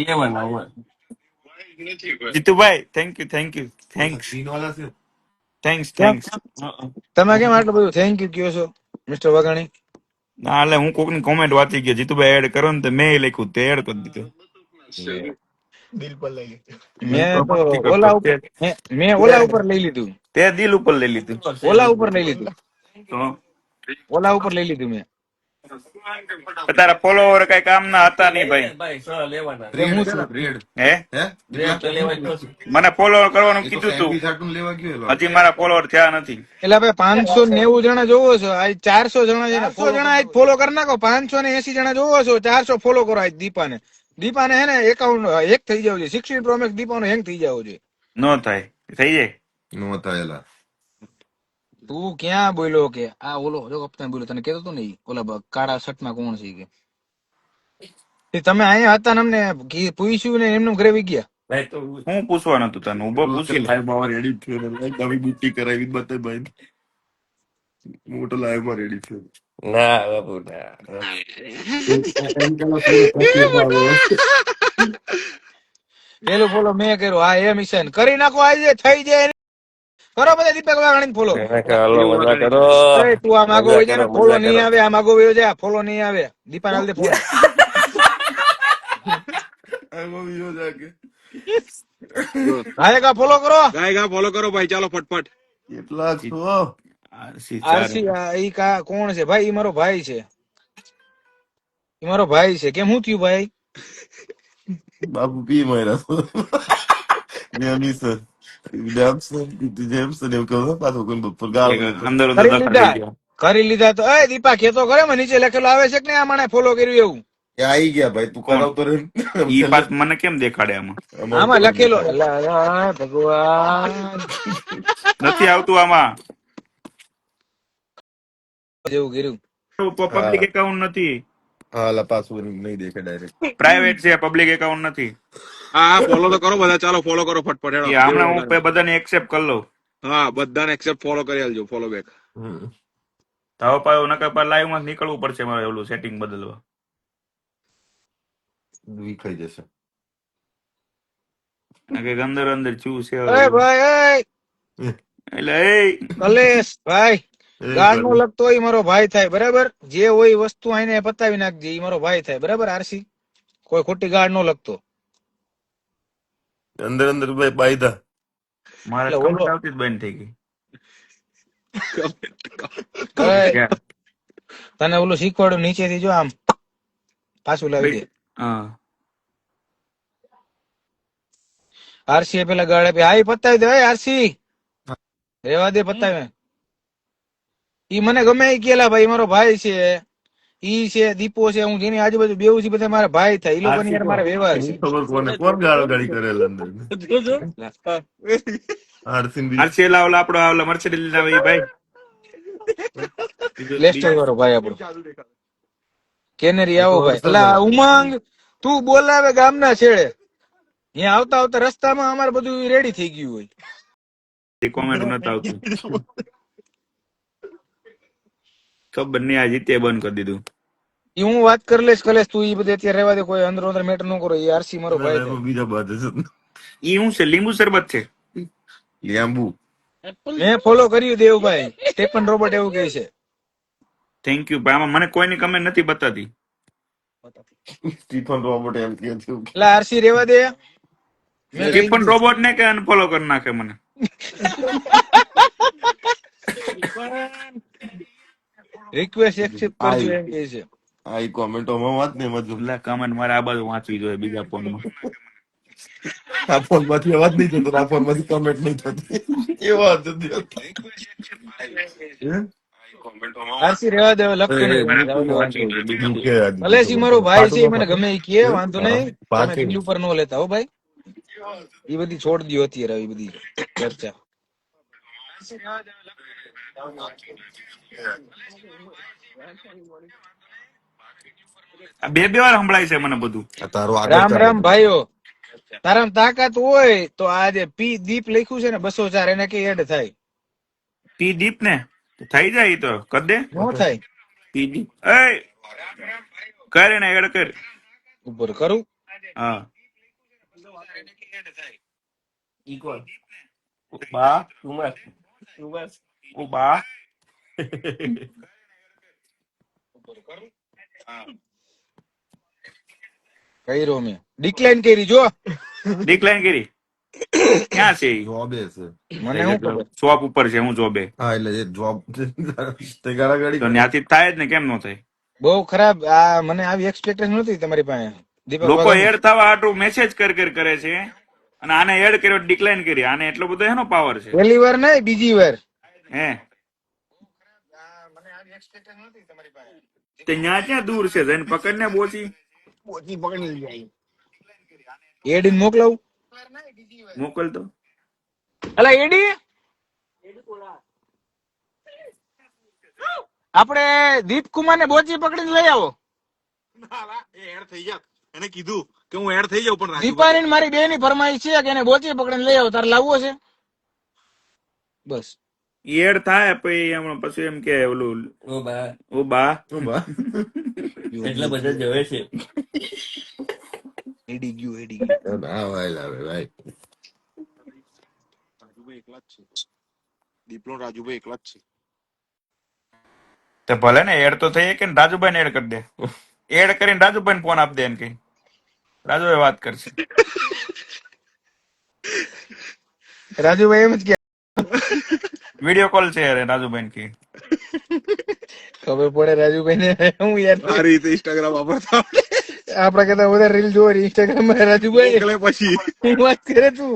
લેવાના હોય Jitubhai thank you thank you thanks thanks thanks તમે કેમ આટલું બધું. થેન્ક યુ કયો છો મિસ્ટર વાઘાણી ના એટલે હું કોકની કોમેન્ટ વાંચી ગયો. જીતુભાઈ એડ કરો ને તો મેં લખ્યું તે એડ કરી દીધું. મેં પર લઈ લીધું. ઓલા ઉપર મેં મેં ઓલા ઉપર લઈ લીધું. તે દિલ ઉપર લઈ લીધું. ઓલા ઉપર લઈ લીધું. તો? ઓલા ઉપર લઈ લીધું મેં. તારા ફોલોવર કઈ કામ ના હતા નહીં ભાઈ? ભાઈ સ લેવાના. તે હું મને ફોલોવર કરવાનું કીધું તું. હજી મારા ફોલોવર થયા નથી. એટલે ભાઈ પાંચસો નેવું જણા જોવો છો? આજ ચારસો જણા ચારસો સો જણા આજ ફોલો કરી નાખો. પાંચસો ને એસી જણા જોવો છો ચારસો ફોલો કરો આજ દીપાને. દીપાને હે ને એકાઉન્ટ હેક થઈ જવું છે. સિક્સટીન પ્રોમેક્સ દીપાનો હેંગ થઈ જવું છે. નો થાય. થઈ જાય? નો થયેલા તું ક્યાં બોલ્યો કે? આ ઓલો જો કપ્તાન બોલ્યો તને કેતો તો નહીં ઓલા કાળા શર્ટમાં કોણ છે કે? તમે અહીંયા હતા ને અમને પૂછ્યું ને એમનું ઘરે વી ગયા? ભાઈ તો હું પૂછવાનું હતું તને? ઊભો પૂછી લાઈવમાં રેડી થયો નવી બુટ્ટી કરાવી બતાય ભાઈ. મોટો લાઈવમાં રેડી થયો. ના બાપુ ના. પેલું બોલો મેં કર્યું. હા એમ ઈશાન કરી નાખો આજે થઈ જાય કરો બધા દીપક વાઘાણી ફોલો. એને કે હલો મજા કરો. તું આ માગો હોય છે ફોલો નહીં આવે આ માગો હોય છે ફોલો નહીં આવે. દીપા નાલ દે જાકે આયેગા ફોલો કરો? ફોલો કરો ભાઈ ચાલો ફટફટ. કેટલા છો? આરસી ઈ કા કોણ છે? ભાઈ ઈ મારો ભાઈ છે. ઈ મારો ભાઈ છે. કેમ હું થયું ભાઈ? બાપુ પી માર્યા કરી લીધા તો એ દીપા કેતો કરે મને નીચે લખેલો આવે છે કે નહીં આ મને ફોલો કર્યું એવું? એ આવી ગયા ભાઈ તું? કરાવતો રે ઈ પાસ મને કેમ દેખાડે આમાં? આમાં લખેલો અલા, અલા, ભગવાન. નથી આવતું આમાં. જેવું કર્યું. પબ્લિક એકાઉન્ટ નથી. હા. લા નહીં દેખે ડાયરેક્ટ પ્રાઇવેટ છે પબ્લિક એકાઉન્ટ નથી. હા ફોલો તો કરો બધા ચાલો ફોલો કરો ફટફટ હેડો. હમણાં હું બધાને એક્સેપ્ટ કરી લઉં. હા બધાને એક્સેપ્ટ ફોલો કરી આલજો ફોલો બેક તાવ પાયો નકર પર લાઈવમાં નીકળવું પડશે મારે ઓલું સેટિંગ બદલવા. વિખાઈ જશે. નકર અંદર અંદર ચૂ છે એ ભાઈ એ! એટલે એ! કલેશ ભાઈ. ગાળ નો લગતો હોય મારો ભાઈ થાય બરાબર? જે હોય વસ્તુ આઈને પતાવી નાખજે એ મારો ભાઈ થાય બરાબર આરસી? કોઈ ખોટી ગાળ નો લગતો. અંદર અંદર ભાઈ બાયદા મારે કમેન્ટ આવતી જ બંધ થઈ ગઈ. તને ઓલું શીખવાડું નીચેથી જો આમ પાછું લાવી દે. હા. આરસી એ પેલા ગાળે આપી હા પતાવી દે ભાઈ આરસી. રેવા દે પતાવે ઈ મને ગમે ઈ કેલા ભાઈ મારો ભાઈ છે. ઈ છે દીપો છે હું જેની આજુબાજુ બેવું છે બધા મારા ભાઈ થાય. ઈ લોકોની યાર મારા વ્યવહાર છે. ખબર કોને. કોણ ગાળો ગાળી કરેલ અંદર? આરસીન આરસી લાવલા આપણો ઓલા મર્સિડીઝ લાવે ઈ ભાઈ. લેસ્ટર વાળો ભાઈ આપણો. કેનેરી આવો ભાઈ. એટલે ઉમંગ તું બોલાવે ગામના છેડે. અહીંયા આવતા આવતા રસ્તામાં અમારે બધું રેડી થઈ ગયું હોય. કોમેન્ટ નતા આવતું. ખબર નહીં આ જીતે બંધ કરી દીધું. ઈ હું વાત કરી લઈશ કલેશ તું ઈ બધે અત્યારે રહેવા દે કોઈ અંદર અંદર મેટર ન કરો ઈ આરસી મારો ભાઈ. બીજા બાદ છે. ઈ શું છે લીંબુ શરબત છે. લીંબુ. મેં ફોલો કર્યું દેવભાઈ. સ્ટેફન રોબોટ એવું કહે છે. થેન્ક યુ આમાં મને કોઈની કમેન્ટ નથી બતાતી. સ્ટીફન રોબોટ એમ કહે છે. એટલે આરસી રહેવા દે. સ્ટીફન રોબોટ ને કે અનફોલો કરી નાખે મને? રિક્વેસ્ટ એક્સેપ્ટ કરજો એમ કહે છે. આ ઈ કોમેન્ટોમાં વાત ને મજુ એટલે કમેન્ટ મારે આ બાજુ વાંચવી જોઈએ બીજા ફોનમાં. આ ફોનમાંથી અવાજ નહીં થતો આ ફોનમાંથી કમેન્ટ નહીં થતી. એ વાત હતી આરસી રેવા દે હવે લખતો એ, નહીં એ, જાવ દે વાંધો નહીં. બીજું કે આજે? ભલે મારો ભાઈ છે મને ગમે કે વાંધો નહીં. તમે. ઉપર નો લેતા હો ભાઈ. એ બધી છોડ દો અત્યારે આવી બધી ચર્ચા. આ બે બે વાર સંભળાય છે મને બધું. આ તારો આગળ રામ રામ ભાઈઓ. તારામાં તાકાત હોય તો આ જે પી દીપ લખ્યું છે ને બસો ચાર એને કઈ એડ થાય. પી દીપ ને? થઈ જાય ઈ તો. કર દે. નો થાય. પી દીપ. એ કર એને એડ કર. ઉપર કરું. હા. ઈ કોણ? બા કુમાર ઓ બા કર્યો મેં ડિક્લાઇન કરી જો ડિક્લાઇન કરી ક્યાં છે જોબે છે મને હું શોપ ઉપર છે હું જોબે હા એટલે એ જોબ તે ગાળાગાડી તો ન્યાથી થાય જ ને કેમ નો થાય બહુ ખરાબ. આ મને આવી એક્સપેક્ટેશન નહોતી તમારી પાસે. લોકો એડ થવા હાટું મેસેજ કર કર કરે છે અને આને એડ કર્યો ડિક્લાઇન કરી આને એટલો બધો એનો પાવર છે. પહેલી વાર નહીં બીજી વાર. હે. તે ન્યા ક્યાં દૂર છે જઈને પકડને બોચી. એડી મોકલાવું? મોકલ તો. અલા એડી? આપણે દીપકુમાર ને બોચી પકડીને લઈ આવો. એડ થઈ જાત. એને કીધું કે હું એડ થઈ જાઉં પણ દીપાની ને મારી બે ની ફરમાઈશ છે કે એને બોચી પકડીને લઈ આવો તારે લાવવો છે? બસ. એડ થાય પછી એમ પછી એમ કે ઓલું ઓ બા. ઓ બા. એટલા બધા જવે છે. એડી ગયું એડી ગયું. ના ભાઈ લાવે ભાઈ રાજુભાઈ એકલા જ છે. દીપલો રાજુભાઈ એકલા જ છે. તો ભલે ને એડ તો થઈ કે રાજુભાઈ ને એડ કરી દે. એડ કરીને રાજુભાઈ ને ફોન આપી દે એમ કઈ. રાજુભાઈ વાત કરશે. રાજુભાઈ એમ જ કે વીડિયો કોલ છે અરે રાજુભાઈ ને કે ખબર પડે રાજુભાઈ ને હું યાર આ રીતે ઇન્સ્ટાગ્રામ વાપરતા આપડા કરતા વધારે રીલ જોવે ઇન્સ્ટાગ્રામમાં રાજુભાઈ. એટલે પછી. હું વાત કરે તું?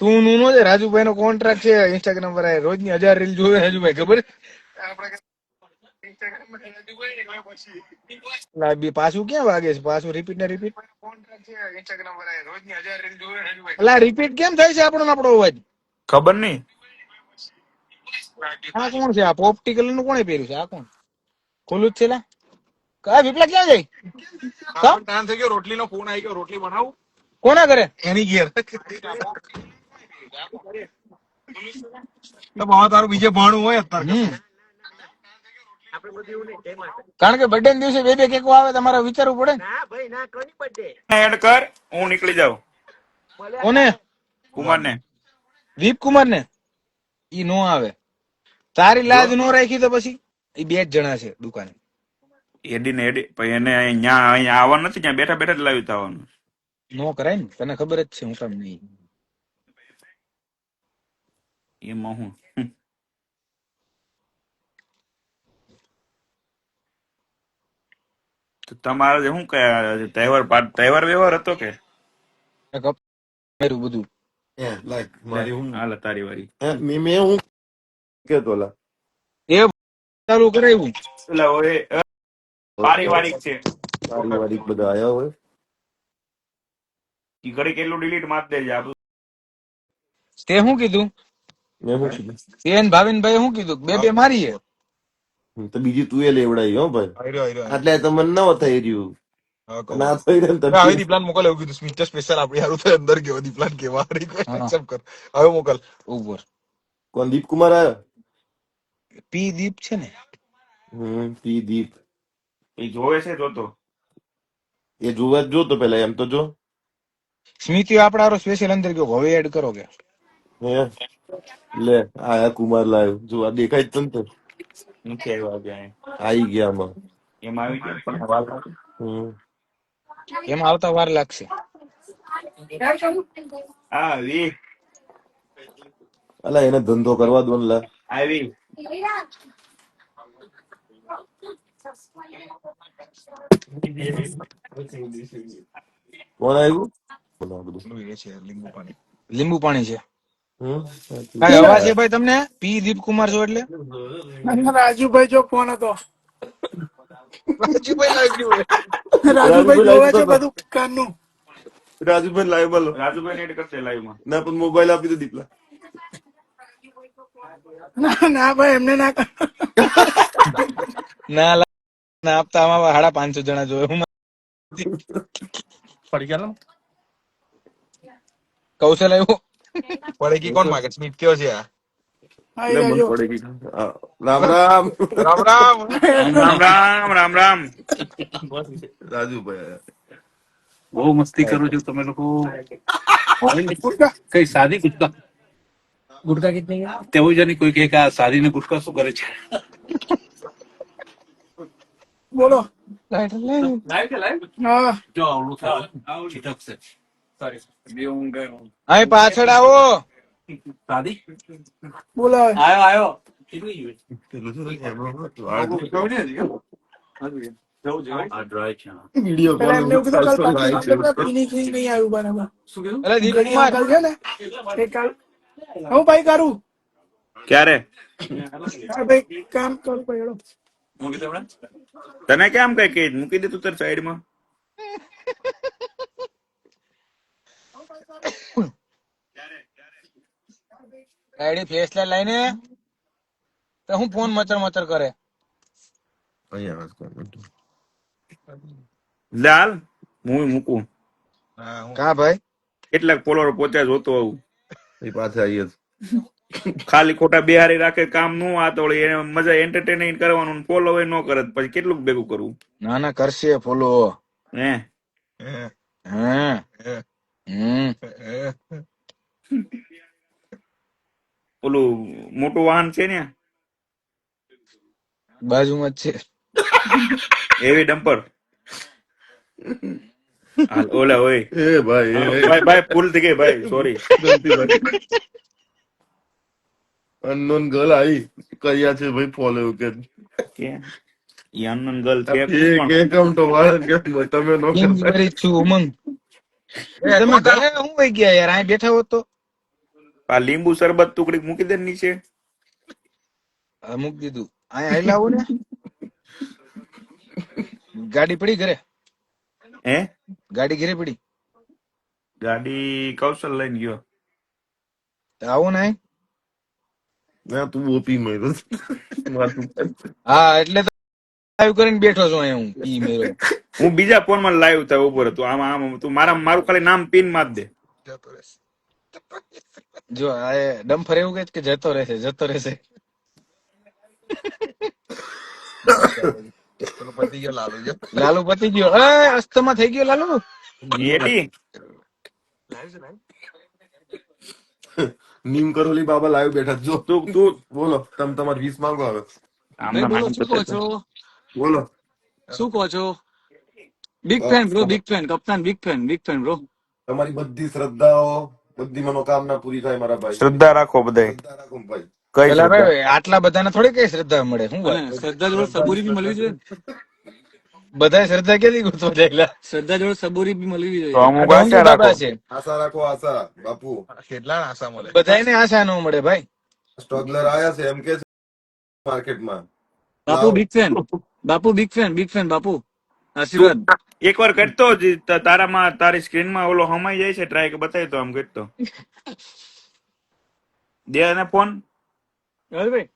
તું નું નો છે રાજુભાઈ નો કોન્ટ્રાક્ટ છે ઇન્સ્ટાગ્રામ પર રોજની હજાર રીલ જોવે રાજુભાઈ ખબર? પાછું ક્યાં વાગે છે? પાછું રિપીટ ને રિપીટ એટલે રિપીટ કેમ થાય છે આપણો આપણો અવાજ? ખબર નહીં. આ કોણ છે આ પોપટી કલરનું કોણે પહેર્યું છે આ કોણ ખોલું જ છે લા કા વિપલા ક્યાં જાય હા, ટાઈમ થઈ ગયો રોટલી નો ફોન આવી ગયો રોટલી બનાવું કોના કરે એની ઘેર તો બાવા તારું બીજે ભાણું હોય અત્યારે હમ. કારણ કે બર્થડે દિવસે બે બે કેકો આવે તમારે વિચારવું પડે ને? એડ કર હું નીકળી જાઉં. કોને? કુમાર ને દીપ કુમાર ને ઈ નો આવે. તારી લાજ નો રાખી તો પછી એ બે જ જણા છે દુકાને. એડી ને એડી પછી એને અહીંયા અહીંયા આવવાનું નથી ત્યાં બેઠા બેઠા જ લાવી આવવાનું નો કરાય ને તને ખબર જ છે હું કામ નહીં. એમાં હું? તો તમારે શું કે તહેવાર તહેવાર વ્યવહાર હતો કે? મેરું બધું. લાઈક મારી હું હાલ તારી વારી. મે હું કેતો તોલા? એ ચાલુ કરાવ્યું એટલે હવે પારિવારિક છે. પારિવારિક બધા આયા હોય? ઈ ઘડી કેટલું ડિલીટ માર દેજે આ તે શું કીધું? મેં શું કીધું? બેન ભાવિનભાઈ શું કીધું? બે બે મારીએ. તો બીજી તું એ લેવડાવી હો ભાઈ. એટલે તમને ન થઈ રહ્યું. ના થઈ રહ્યું હવે દીપલાન મોકલ એવું કીધું સ્મિત સ્પેશિયલ આપણે હારું અંદર ગયો. દીપલાન કેવા રિક્વેસ્ટ એક્સેપ્ટ કર. હવે મોકલ. ઉપર કોણ દીપ કુમાર આયો પી દીપ છે ને? હમ પી દીપ એ જોવે છે જોતો. એ જોવા જ જોતો પેલા એમ તો જો. સ્મિતિઓ આપડા હારો સ્પેશિયલ અંદર ગયો હવે એડ કરો કે. હે? લે આયા કુમાર લાવ્યો જો આ દેખાય તને તો નીચે આવ્યા ત્યાં આઈ ગયા માં એમાં આવી ગયો પણ હવા લાગે. હમ. એમાં આવતા વાર લાગશે. હા વી. અલા એને ધંધો કરવા દો ને લા. આવી. કોણ આવ્યું લીંબુ પાણી લીંબુ પાણી છે. હમ? અવાજ છે ભાઈ તમને? પી દીપ કુમાર છો એટલે? રાજુભાઈ જો ફોન હતો. રાજુભાઈ લાગ્યું રાજુભાઈ જોવે છે બધું કાનનું. રાજુભાઈ લાઈવ બોલો. રાજુભાઈ કરશે લાઈવમાં. ના પણ મોબાઈલ આપી દો દીપલા. ના ના ભાઈ એમને ના ના ના આપતા આમાં સાડા પાંચસો જણા જોયે હું પડી ગયા કૌશલ આવ્યો પડેગી કોણ માગે? સ્મિત કયો છે આ? આઈ એટલે મને જાજો. પડે ગઈ. હા. રામ રામ. રામ રામ. રામ રામ રામ રામ. રાજુભાઈ બહુ મસ્તી કરો છો તમે લોકો. કઈ સાદી ગુટકા ગુટકા કેટલી તેવું જાની કોઈ કહે કે આ સાદીને ગુટકા શું કરે છે બોલો લાઈટ લાઈટ હા જો આવડું થાય ચીટકશે અહીં પાછળ આવો સાદી બોલો. આયો આયો પેલું હું ભાઈ કરું? ક્યારે? ભાઈ કામ કરું ભાઈ હેડો. તને કેમ કઈ કે? મૂકી દે તું તાર સાઈડમાં. આઈડી ફેસ લઈને. તો હું ફોન મચર મચર કરે. અહીંયા વાત કરો. લે હું મૂકું. કા ભાઈ? કેટલાક પોલર પોતે જોતો આવું એ પાછા આવીએ ખાલી ખોટા બિહારી રાખે કામનું આ તો એને મજા એન્ટરટેનિંગ કરવાનું ફોલો ન કરે પછી કેટલું ભેગું કરવું ના ના કરશે ફોલો હે? હમ હમ ઓલું મોટું વાહન છે ને? બાજુમાં જ છે. એવી ડમ્પર ઓલા હોય એ ભાઈ ભાઈ ભાઈ ભૂલ થઈ ગઈ ભાઈ સોરી અનનોન ગર્લ આવી કર્યા છે ભાઈ ફોલો કે કે અનનોન ગર્લ છે એ કે કમ તો વાળા કે તમે નો કરતા કરી છું ઉમંગ તમે ઘરે હું વઈ ગયા યાર અહીં બેઠા હોત તો આ લીંબુ શરબત ટુકડી મૂકી દે નીચે હા, મૂકી દીધું અહીંયા હાલ આવો ને ગાડી પડી ઘરે હે ગાડી ઘેરી પડી? ગાડી કૌશલ લઈને ગયો. આવું આવો ને ના તું ઓપી મેરો હા એટલે તો લાઈવ કરીને બેઠો છું અહીંયા હું પી મેરો હું બીજા ફોનમાં લાઈવ થાય ઉપર તું આમ આમ તું મારા મારું ખાલી નામ પિન માર દે. જો આ ડમ્ફર એવું કહે છે કે જતો રહેશે જતો રહેશે. લાલુ પતી ગયો. એ અસ્તમાં થઈ ગયો લાલુ. નીમ કરોલી બાબા લાઈવ બેઠા જો તું તું બોલો તમ તમાર વીસ માંગો હવે બોલો શું કહો છો? બોલો. શું કહો છો? Big fan bro big fan કપ્તાન big fan big fan bro તમારી બધી શ્રદ્ધાઓ બધી મનોકામના પૂરી થાય મારા ભાઈ. શ્રદ્ધા રાખો બધા શ્રદ્ધા રાખો ભાઈ. કઈ આટલા બધાને થોડી કઈ શ્રદ્ધા મળે? શું શ્રદ્ધા જોડે સબૂરી બી મળવી જોઈએ? બધા શ્રદ્ધા ક્યાંથી શ્રદ્ધા જોડે સબૂરી બી મળવી જોઈએ. આશા રાખો. આશા બાપુ. કેટલા આશા બાપુ બધાને આશા ન મળે ભાઈ. સ્ટોગલર આયા છે એમ કે માર્કેટમાં. બાપુ બિગ ફેન બાપુ બિગ ફેન બિગ ફેન બાપુ. આશીર્વાદ. એક વાર કરતો જ તારામાં તારી સ્ક્રીનમાં ઓલો હમાઈ જાય છે ટ્રાય કે બતાવી તો આમ કરતો. દે ને ફોન ભાઈ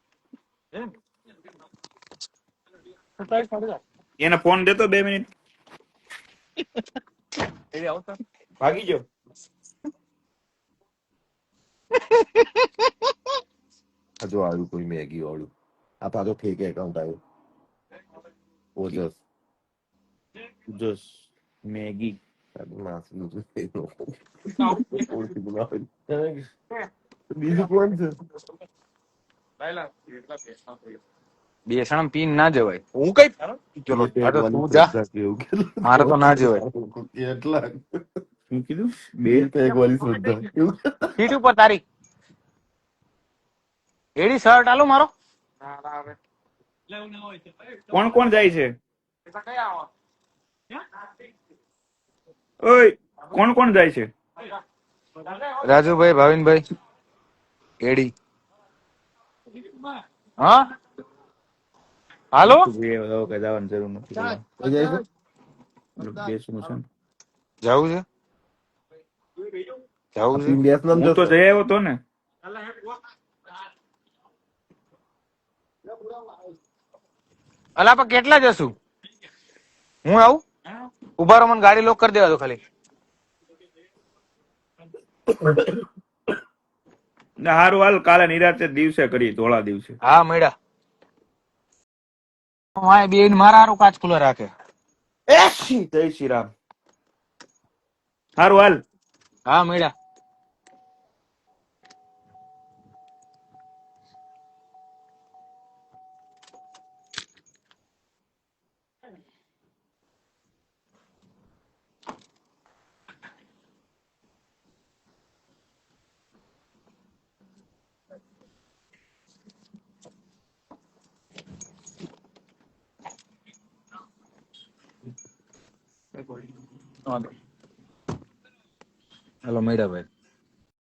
એને ફોન દેતો બે મિનિટ. ભાગી ગયો. આ જો આવ્યું કોઈ મેગી વાળું. આ પાછો ફેક એકાઉન્ટ આવ્યું. ઓજસ જસ. મેગી. બીજું કોણ છે? બેસણ પીન ના જવાય. હું કઈ ચલો તું જા. મારે તો ના જવાય. એટલા શું કીધું? બે પેગ વાળી શ્રદ્ધા. સીટ ઉપર તારી. એડી શર્ટ આલો મારો. કોણ કોણ જાય છે? ઓય કોણ કોણ જાય છે? રાજુભાઈ ભાવિનભાઈ એડી. હા? હાલો? કઈ જવાની જરૂર નથી કઈ જાય બેસવું છે જવું છે? જવું છે? આપણી ગેસ નામ હું તો જઈ આવ્યો તો ને. અલા પણ કેટલા જશું? હું આવું? ઊભા રહો મને ગાડી લોક કરી દેવા દો ખાલી. ને હારું હાલ કાલે નિરાતે દિવસે કરી ધોળા દિવસે. હા મેડા બેન મારા હારું કાચ ખુલ્લા રાખે. એ જય શ્રી રામ. હારું હાલ. હા મળ્યા હાલો મળ્યા ભાઈ